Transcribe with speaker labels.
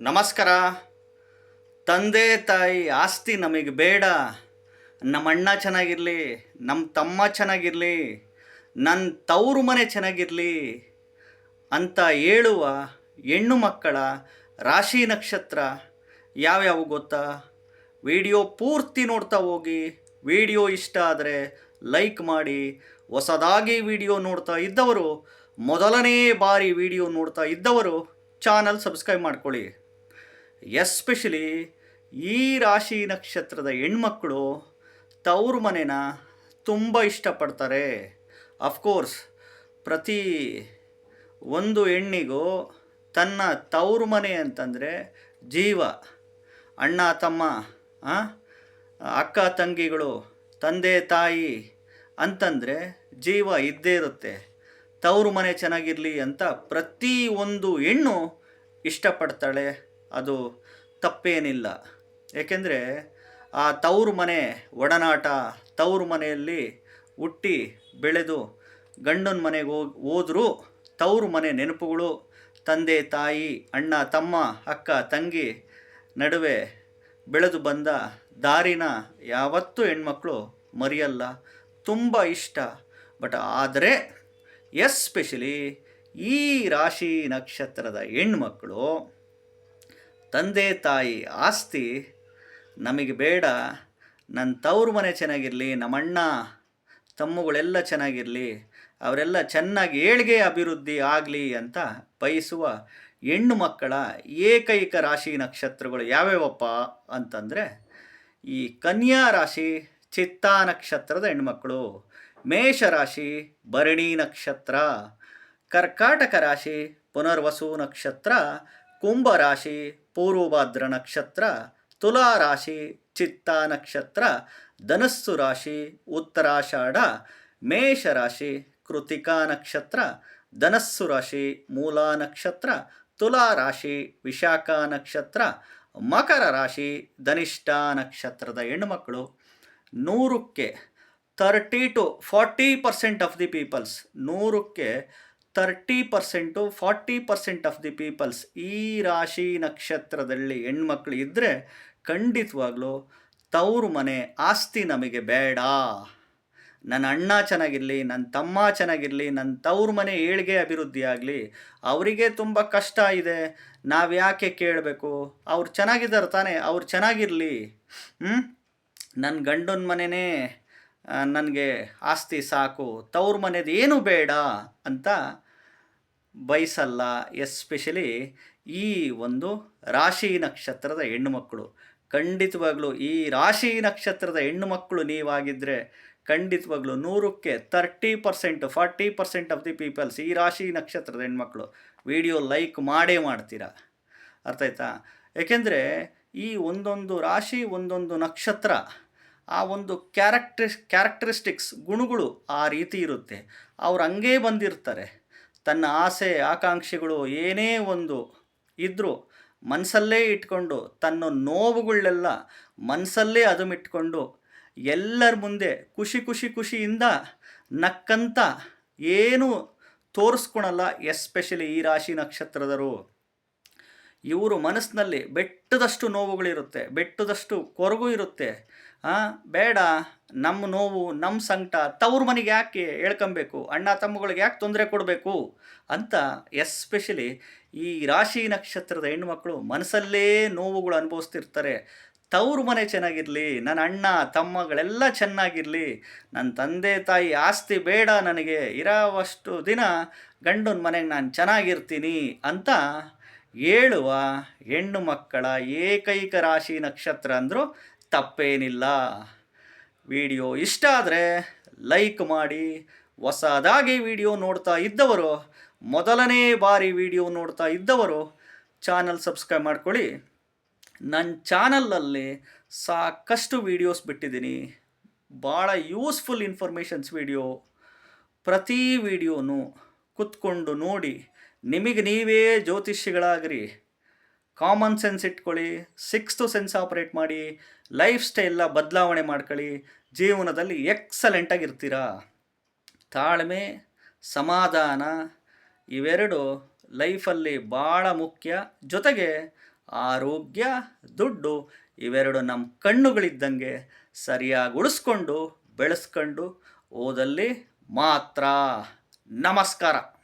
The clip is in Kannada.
Speaker 1: ನಮಸ್ಕಾರ. ತಂದೆ, ತಾಯಿ, ಆಸ್ತಿ ನಮಗೆ ಬೇಡ. ನಮ್ಮ ಅಣ್ಣ ಚೆನ್ನಾಗಿರಲಿ ನಮ್ಮ ತಮ್ಮ ಚೆನ್ನಾಗಿರಲಿ ನನ್ನ ತವರು ಮನೆ ಚೆನ್ನಾಗಿರಲಿ ಅಂತ ಹೇಳುವ ಹೆಣ್ಣು ಮಕ್ಕಳ ರಾಶಿ ನಕ್ಷತ್ರ ಯಾವ್ಯಾವ ಗೊತ್ತಾ? ವಿಡಿಯೋ ಪೂರ್ತಿ ನೋಡ್ತಾ ಹೋಗಿ, ವಿಡಿಯೋ ಇಷ್ಟ ಆದರೆ ಲೈಕ್ ಮಾಡಿ, ಹೊಸದಾಗಿ ವಿಡಿಯೋ ನೋಡ್ತಾ ಇದ್ದವರು, ಮೊದಲನೇ ಬಾರಿ ವಿಡಿಯೋ ನೋಡ್ತಾ ಇದ್ದವರು, ಚಾನಲ್ ಸಬ್ಸ್ಕ್ರೈಬ್ ಮಾಡ್ಕೊಳ್ಳಿ. ಎಸ್ಪೆಷಲಿ ಈ ರಾಶಿ ನಕ್ಷತ್ರದ ಹೆಣ್ಮಕ್ಕಳು ತವ್ರ ಮನೆನ ತುಂಬ ಇಷ್ಟಪಡ್ತಾರೆ. ಅಫ್ಕೋರ್ಸ್ ಪ್ರತಿ ಒಂದು ಹೆಣ್ಣಿಗೂ ತನ್ನ ತವ್ರ ಮನೆ ಅಂತಂದರೆ ಜೀವ. ಅಣ್ಣ, ತಮ್ಮ ಅಕ್ಕ, ತಂಗಿಗಳು, ತಂದೆ, ತಾಯಿ ಅಂತಂದರೆ ಜೀವ ಇದ್ದೇ ಇರುತ್ತೆ. ತವ್ರ ಮನೆ ಚೆನ್ನಾಗಿರಲಿ ಅಂತ ಪ್ರತಿ ಒಂದು ಹೆಣ್ಣು ಇಷ್ಟಪಡ್ತಾಳೆ. ಅದು ತಪ್ಪೇನಿಲ್ಲ. ಏಕೆಂದರೆ ಆ ತವರು ಮನೆ, ಒಡನಾಟ ತವರು ಮನೆಯಲ್ಲಿ ಹುಟ್ಟಿ ಬೆಳೆದು ಗಂಡನ ಮನೆಗೆ ಹೋಗಿ, ಹೋದರೂ ತವರು ಮನೆ ನೆನಪುಗಳು ತಂದೆ, ತಾಯಿ, ಅಣ್ಣ, ತಮ್ಮ, ಅಕ್ಕ, ತಂಗಿ ನಡುವೆ ಬೆಳೆದು ಬಂದ ದಾರಿನ ಯಾವತ್ತೂ ಹೆಣ್ಮಕ್ಳು ಮರೆಯಲ್ಲ. ತುಂಬ ಇಷ್ಟ. ಬಟ್ ಆದರೆ ಎಸ್ಪೆಷಲಿ ಈ ರಾಶಿ ನಕ್ಷತ್ರದ ಹೆಣ್ಮಕ್ಳು ತಂದೆ ತಾಯಿ ಆಸ್ತಿ ನಮಗೆ ಬೇಡ. ನನ್ನ ತವ್ರ ಮನೆ ಚೆನ್ನಾಗಿರಲಿ ನಮ್ಮಣ್ಣ ತಮ್ಮಗಳೆಲ್ಲ ಚೆನ್ನಾಗಿರಲಿ, ಅವರೆಲ್ಲ ಚೆನ್ನಾಗಿ ಏಳ್ಗೆ ಅಭಿವೃದ್ಧಿ ಆಗಲಿ ಅಂತ ಬಯಸುವ ಹೆಣ್ಣು ಮಕ್ಕಳ ಏಕೈಕ ರಾಶಿ ನಕ್ಷತ್ರಗಳು ಯಾವ್ಯಾವಪ್ಪ ಅಂತಂದರೆ, ಈ ಕನ್ಯಾ ರಾಶಿ, ಚಿತ್ತಾ ನಕ್ಷತ್ರದ ಹೆಣ್ಮಕ್ಕಳು ಮೇಷರಾಶಿ ಭರಣಿ ನಕ್ಷತ್ರ, ಕರ್ಕಾಟಕ ರಾಶಿ, ಪುನರ್ವಸು ನಕ್ಷತ್ರ ಕುಂಭ ರಾಶಿ ಪೂರ್ವಭಾದ್ರ ನಕ್ಷತ್ರ ತುಲಾ ರಾಶಿ ಚಿತ್ತಾ ನಕ್ಷತ್ರ, ಧನಸ್ಸು ರಾಶಿ, ಉತ್ತರಾಷಾಢ, ಮೇಷರಾಶಿ, ಕೃತಿಕಾ ನಕ್ಷತ್ರ, ಧನಸ್ಸು ರಾಶಿ, ಮೂಲಾ ನಕ್ಷತ್ರ, ತುಲಾ ರಾಶಿ, ವಿಶಾಖ ನಕ್ಷತ್ರ, ಮಕರ ರಾಶಿ, ಧನಿಷ್ಠ ನಕ್ಷತ್ರದ ಹೆಣ್ಣುಮಕ್ಕಳು. ನೂರಕ್ಕೆ thirty to forty percent of the peoples ನೂರಕ್ಕೆ thirty percent forty percent of the peoples ಈ ರಾಶಿ ನಕ್ಷತ್ರದಲ್ಲಿ ಹೆಣ್ಮಕ್ಳು ಇದ್ದರೆ ಖಂಡಿತವಾಗ್ಲೂ ತವರು ಮನೆ ಆಸ್ತಿ ನಮಗೆ ಬೇಡ. ನನ್ನ ಅಣ್ಣ ಚೆನ್ನಾಗಿರಲಿ, ನನ್ನ ತಮ್ಮ ಚೆನ್ನಾಗಿರಲಿ, ನನ್ನ ತವ್ರ ಮನೆ ಏಳಿಗೆ ಅಭಿವೃದ್ಧಿ ಆಗಲಿ, ಅವರಿಗೆ ತುಂಬ ಕಷ್ಟ ಇದೆ. ನಾವು ಯಾಕೆ ಕೇಳಬೇಕು? ಅವ್ರು ಚೆನ್ನಾಗಿದ್ದಾರೆ ತಾನೇ, ಅವ್ರು ಚೆನ್ನಾಗಿರಲಿ. ಹ್ಞೂ ನನ್ನ ಗಂಡನ ಮನೆಯೇ ನನಗೆ ಆಸ್ತಿ ಸಾಕು, ತವ್ರ ಮನೆದು ಏನು ಬೇಡ ಅಂತ ಬಯಸಲ್ಲ, ಎಸ್ಪೆಷಲಿ ಈ ಒಂದು ರಾಶಿ ನಕ್ಷತ್ರದ ಹೆಣ್ಣುಮಕ್ಕಳು ಖಂಡಿತವಾಗ್ಲೂ ಈ ರಾಶಿ ನಕ್ಷತ್ರದ ಹೆಣ್ಣುಮಕ್ಕಳು ನೀವಾಗಿದ್ದರೆ ಖಂಡಿತವಾಗ್ಲೂ ನೂರಕ್ಕೆ thirty percent, forty percent of the peoples ಈ ರಾಶಿ ನಕ್ಷತ್ರದ ಹೆಣ್ಮಕ್ಳು ವಿಡಿಯೋ ಲೈಕ್ ಮಾಡೇ ಮಾಡ್ತೀರಾ? ಅರ್ಥ ಆಯ್ತಾ? ಏಕೆಂದರೆ ಈ ಒಂದೊಂದು ರಾಶಿ ಒಂದೊಂದು ನಕ್ಷತ್ರ ಆ ಒಂದು ಕ್ಯಾರೆಕ್ಟರ್ ಕ್ಯಾರೆಕ್ಟರಿಸ್ಟಿಕ್ಸ್ ಗುಣಗಳು ಆ ರೀತಿ ಇರುತ್ತೆ. ಅವ್ರು ಹಂಗೇ ಬಂದಿರ್ತಾರೆ. ತನ್ನ ಆಸೆ, ಆಕಾಂಕ್ಷೆಗಳು ಏನೇ ಒಂದು ಇದ್ದರೂ ಮನಸ್ಸಲ್ಲೇ ಇಟ್ಕೊಂಡು ತನ್ನ ನೋವುಗಳನ್ನೆಲ್ಲ ಮನಸ್ಸಲ್ಲೇ ಅದುಮಿಟ್ಕೊಂಡು ಎಲ್ಲರ ಮುಂದೆ ಖುಷಿ ಖುಷಿ ಖುಷಿಯಿಂದ ನಕ್ಕಂತ ಏನು ತೋರಿಸ್ಕೊಳಲ್ಲ, ಎಸ್ಪೆಷಲಿ ಈ ರಾಶಿ ನಕ್ಷತ್ರದರು ಇವರು ಮನಸ್ಸಿನಲ್ಲಿ ಬೆಟ್ಟದಷ್ಟು ನೋವುಗಳಿರುತ್ತೆ, ಬೆಟ್ಟದಷ್ಟು ಕೊರಗು ಇರುತ್ತೆ. ಬೇಡ, ನಮ್ಮ ನೋವು, ನಮ್ಮ ಸಂಕಟ, ತವ್ರ ಮನೆಗೆ ಯಾಕೆ ಹೇಳ್ಕೊಬೇಕು? ಅಣ್ಣ ತಮ್ಮಗಳಿಗೆ ಯಾಕೆ ತೊಂದರೆ ಕೊಡಬೇಕು? ಅಂತ ಎಸ್ಪೆಷಲಿ ಈ ರಾಶಿ ನಕ್ಷತ್ರದ ಹೆಣ್ಣುಮಕ್ಕಳು ಮನಸ್ಸಲ್ಲೇ ನೋವುಗಳು ಅನುಭವಿಸ್ತಿರ್ತಾರೆ. ತವ್ರ ಮನೆ ಚೆನ್ನಾಗಿರಲಿ, ನನ್ನ ಅಣ್ಣ, ತಮ್ಮಗಳೆಲ್ಲ ಚೆನ್ನಾಗಿರಲಿ, ನನ್ನ ತಂದೆ, ತಾಯಿ ಆಸ್ತಿ ಬೇಡ ನನಗೆ, ಇರೋವಷ್ಟು ದಿನ ಗಂಡನ ಮನೆಗೆ ನಾನು ಚೆನ್ನಾಗಿರ್ತೀನಿ ಅಂತ ಹೇಳುವ ಹೆಣ್ಣು ಮಕ್ಕಳ ಏಕೈಕ ರಾಶಿ ನಕ್ಷತ್ರ ಅಂದರೂ ತಪ್ಪೇನಿಲ್ಲ. ವಿಡಿಯೋ ಇಷ್ಟ ಆದರೆ ಲೈಕ್ ಮಾಡಿ, ಹೊಸದಾಗಿ ವಿಡಿಯೋ ನೋಡ್ತಾ ಇದ್ದವರು, ಮೊದಲನೇ ಬಾರಿ ವಿಡಿಯೋ ನೋಡ್ತಾ ಇದ್ದವರು ಚಾನಲ್ ಸಬ್ಸ್ಕ್ರೈಬ್ ಮಾಡ್ಕೊಳ್ಳಿ. ನನ್ನ ಚಾನಲಲ್ಲಿ ಸಾಕಷ್ಟು ವೀಡಿಯೋಸ್ ಬಿಟ್ಟಿದ್ದೀನಿ. ಭಾಳ ಯೂಸ್ಫುಲ್ ಇನ್ಫಾರ್ಮೇಷನ್ಸ್ ವಿಡಿಯೋ. ಪ್ರತಿ ವಿಡಿಯೋನು ಕುತ್ಕೊಂಡು ನೋಡಿ ನಿಮಗೆ ನೀವೇ ಜ್ಯೋತಿಷಿಗಳಾಗ್ರಿ ಕಾಮನ್ ಸೆನ್ಸ್ ಇಟ್ಕೊಳ್ಳಿ ಸಿಕ್ಸ್ತು ಸೆನ್ಸ್ ಆಪ್ರೇಟ್ ಮಾಡಿ ಲೈಫ್ ಸ್ಟೈಲ್ನ ಬದಲಾವಣೆ ಮಾಡ್ಕೊಳ್ಳಿ, ಜೀವನದಲ್ಲಿ ಎಕ್ಸಲೆಂಟಾಗಿರ್ತೀರಾ ತಾಳ್ಮೆ, ಸಮಾಧಾನ, ಇವೆರಡು ಲೈಫಲ್ಲಿ ಭಾಳ ಮುಖ್ಯ. ಜೊತೆಗೆ ಆರೋಗ್ಯ, ದುಡ್ಡು, ಇವೆರಡು ನಮ್ಮ ಕಣ್ಣುಗಳಿದ್ದಂಗೆ ಸರಿಯಾಗಿ ಉಳಿಸ್ಕೊಂಡು, ಬೆಳೆಸ್ಕೊಂಡು ಓದಲ್ಲಿ ಮಾತ್ರ. ನಮಸ್ಕಾರ.